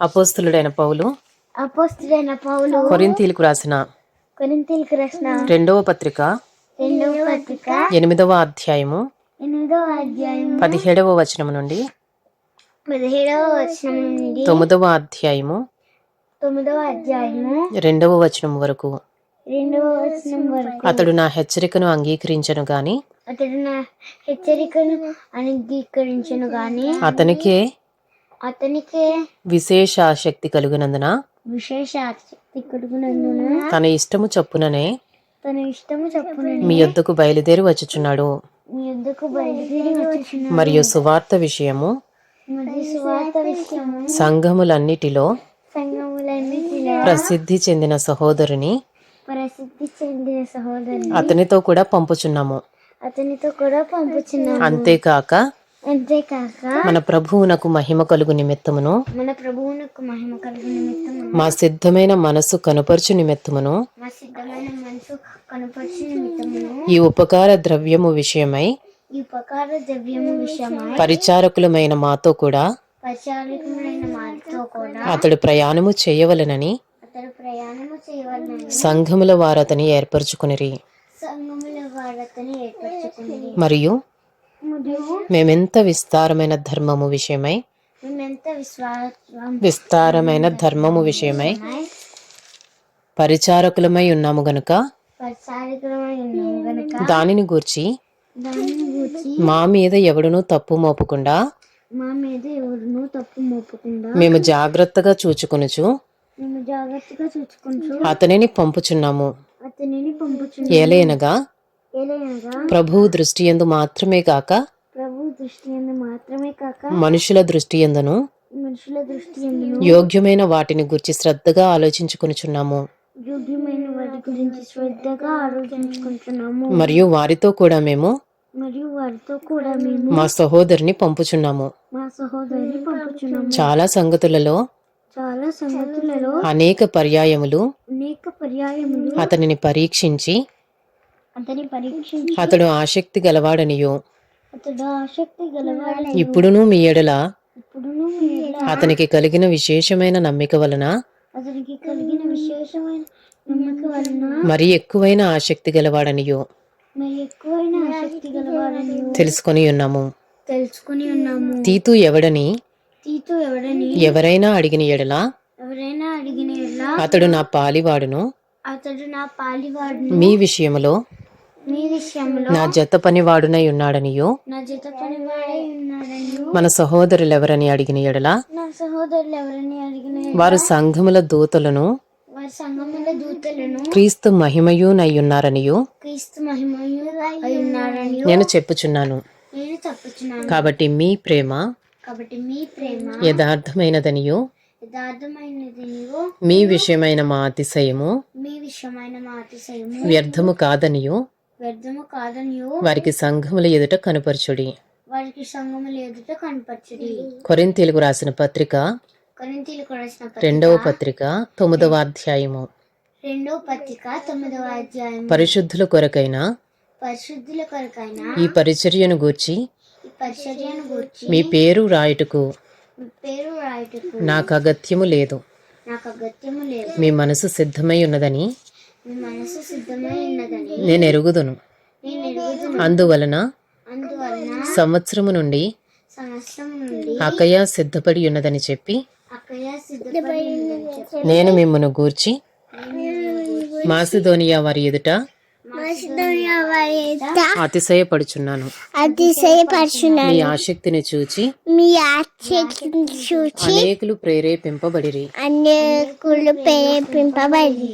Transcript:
అపోస్తులుడైన పౌలు. అపోస్తుడైన పౌలు. కొరింథీలకు రాసిన కొరింథీలకు రాసిన రెండవ పత్రిక. రెండవ పత్రిక. ఎనిమిదవ అధ్యాయము. ఎనిమిదవ అధ్యాయం పదిహేడవ వచనం నుండి. పదిహేడవ వచనం నుండి. తొమ్మిదవ అధ్యాయము. తొమ్మిదవ అధ్యాయము. రెండవ వచనం వరకు. రెండవ వచనం వరకు. అతడు నా హెచ్చరికను అంగీకరించను గాని. అతడు నా హెచ్చరికను అంగీకరించను గాని. అతనికే అతనికే విశేష ఆసక్తి కలిగినందున? విశేష ఆసక్తి కలుగునందున తన ఇష్టము చొప్పుననే తన ఇష్టము చొప్పున మీ యొద్దకు బయలుదేరి వచ్చుచున్నాడు. మీ యుద్ధకు బయలుదేరి వచ్చిన మరియు సువార్త విషయము మరియు సువార్త విషయము సంఘములన్నిటిలో సంఘములన్నిటిలో ప్రసిద్ధి చెందిన సహోదరుని ప్రసిద్ధి చెందిన సహోదరుని అతనితో కూడా పంపుచున్నాము. అతనితో కూడా పంపుచున్నాము. అంతేకాక అంతేకాక మన ప్రభువునకు మహిమ కలుగు నిమిత్తమును మన ప్రభువునకు మహిమ కలుగు నిమిత్తము మా సిద్ధమైన మనస్సు కనుపరచు నిమిత్తమును మా సిద్ధమైన మనసు నిమిత్తమును ఈ ఉపకార ద్రవ్యము విషయమై ఈ ఉపకార ద్రవ్యము విషయమై పరిచారకులమైన మాతో కూడా పరిచారకులైన మాతో కూడా అతడు ప్రయాణము చేయవలెనని అతడు ప్రయాణము చేయవాలని సంఘముల వారు అతని ఏర్పరచుకునిరి. సంఘముల వారతని ఏర్పరచుకుంది మరియు మరియు మేమెంత విస్తారమైన ధర్మము విషయమై? విస్తారమైన ధర్మము విషయమై? పరిచారకులమై ఉన్నాము గనుక? దానిని గూర్చి మా మీద ఎవడునూ తప్పు మోపకుండా? మా మీద ఎవరునూ తప్పు మోపకుండా? మేము జాగ్రత్తగా చూచుకొనుచు మేము జాగ్రత్తగా చూసుకుంటూ అతనిని పంపుచున్నాము. అతనిని పంపుచున్నాము. ఏలైనగా ప్రభువు దృష్టి ఎందు మాత్రమే కాక ప్రభు దృష్టి ఎందు మాత్రమే కాక మనుషుల దృష్టి ఎందును మనుషుల దృష్టి ఎందును యోగ్యమైన వాటిని గురించి శ్రద్ధగా ఆలోచించుకొనుచున్నాము. యోగ్యమైన వాటి గురించి శ్రద్ధగా ఆలోచించుకుంటున్నాము మరియు వారితో కూడా మేము మరియు వారితో కూడా మేము మా సహోదరిని పంపుచున్నాము. మా సహోదరిని పంపుచున్నాము. చాలా సంగతులలో చాలా సంగతులలో అనేక పర్యాయములు అనేక పర్యాయములు అతనిని పరీక్షించి అతని పరీక్షించి అతడు ఆసక్తి గలవాడనియో. ఇప్పుడును మీ ఎడల ఇప్పుడును మీ ఎడల అతనికి కలిగిన విశేషమైన నమ్మిక వలన అతనికి కలిగిన విశేషమైన నమ్మకం వలన మరి ఎక్కువైన ఆసక్తి గలవాడనియో. మరి ఎక్కువైన ఆసక్తి గలవాడని తెలుసుకొని ఉన్నాము. తెలుసుకుని ఉన్నాము. తీతు ఎవడని తీతు ఎవడని ఎవరైనా అడిగిన ఎడల ఎవరైనా అడిగిన ఎడల అతడు నా పాలివాడును. అతడు నా పాలివాడును. మీ విషయంలో నా జత పనివాడునై ఉన్నాడనియో. మన సహోదరులెవరని అడిగిన ఎడల? నా సహోదరులు ఎవరని అడిగిన ఎడల? వారు సంఘముల దూతలను క్రీస్తు మహిమయు అయి ఉన్నారని నేను చెప్పుచున్నాను. నేను చెప్పుచున్నాను. కాబట్టి మీ ప్రేమ కాబట్టి మీ ప్రేమ యథార్థమైనదనియో. యథార్థమైనది నీవు మీ విషయమైన మా అతిశయము మీ విషయమైన మా అతిశయము వ్యర్థము కాదనియో. వ్యర్థము కాదనియు వారికి సంఘముల ఎదుట కనుపరచుడి. వారికి సంఘముల ఎదుట కనపరచుడి. కొరింతీలకు రాసిన పత్రిక కొరింతీలకు రాసిన రెండవ పత్రిక తొమ్మిదవ అధ్యాయము. రెండో పత్రిక తొమ్మిదవ అధ్యాయం పరిశుద్ధుల కొరకైన పరిశుద్ధుల కొరకైన ఈ పరిచర్యను గూర్చి ఈ పరిచర్యను గూర్చి మీ పేరు రాయుటకు పేరు రాయుటకు నాకు అగత్యము లేదు. నాకు అగత్యము లేదు. మీ మనసు సిద్ధమై ఉన్నదని నేను ఎరుగుదును. అందువలన సంవత్సరము నుండి సంవత్సరం నుండి అకయ సిద్ధపడి ఉన్నదని చెప్పి నేను మిమ్మను గూర్చి మాసిదోనియా వారి ఎదుట అతిశయపడుచున్నాను. అతిశయపరచున్నాను మీ ఆసక్తిని చూచి మీ ఆసక్తిని చూచి అనేకులు ప్రేరేపింపబడిరి. అనేకులు ప్రేరేపింపబడి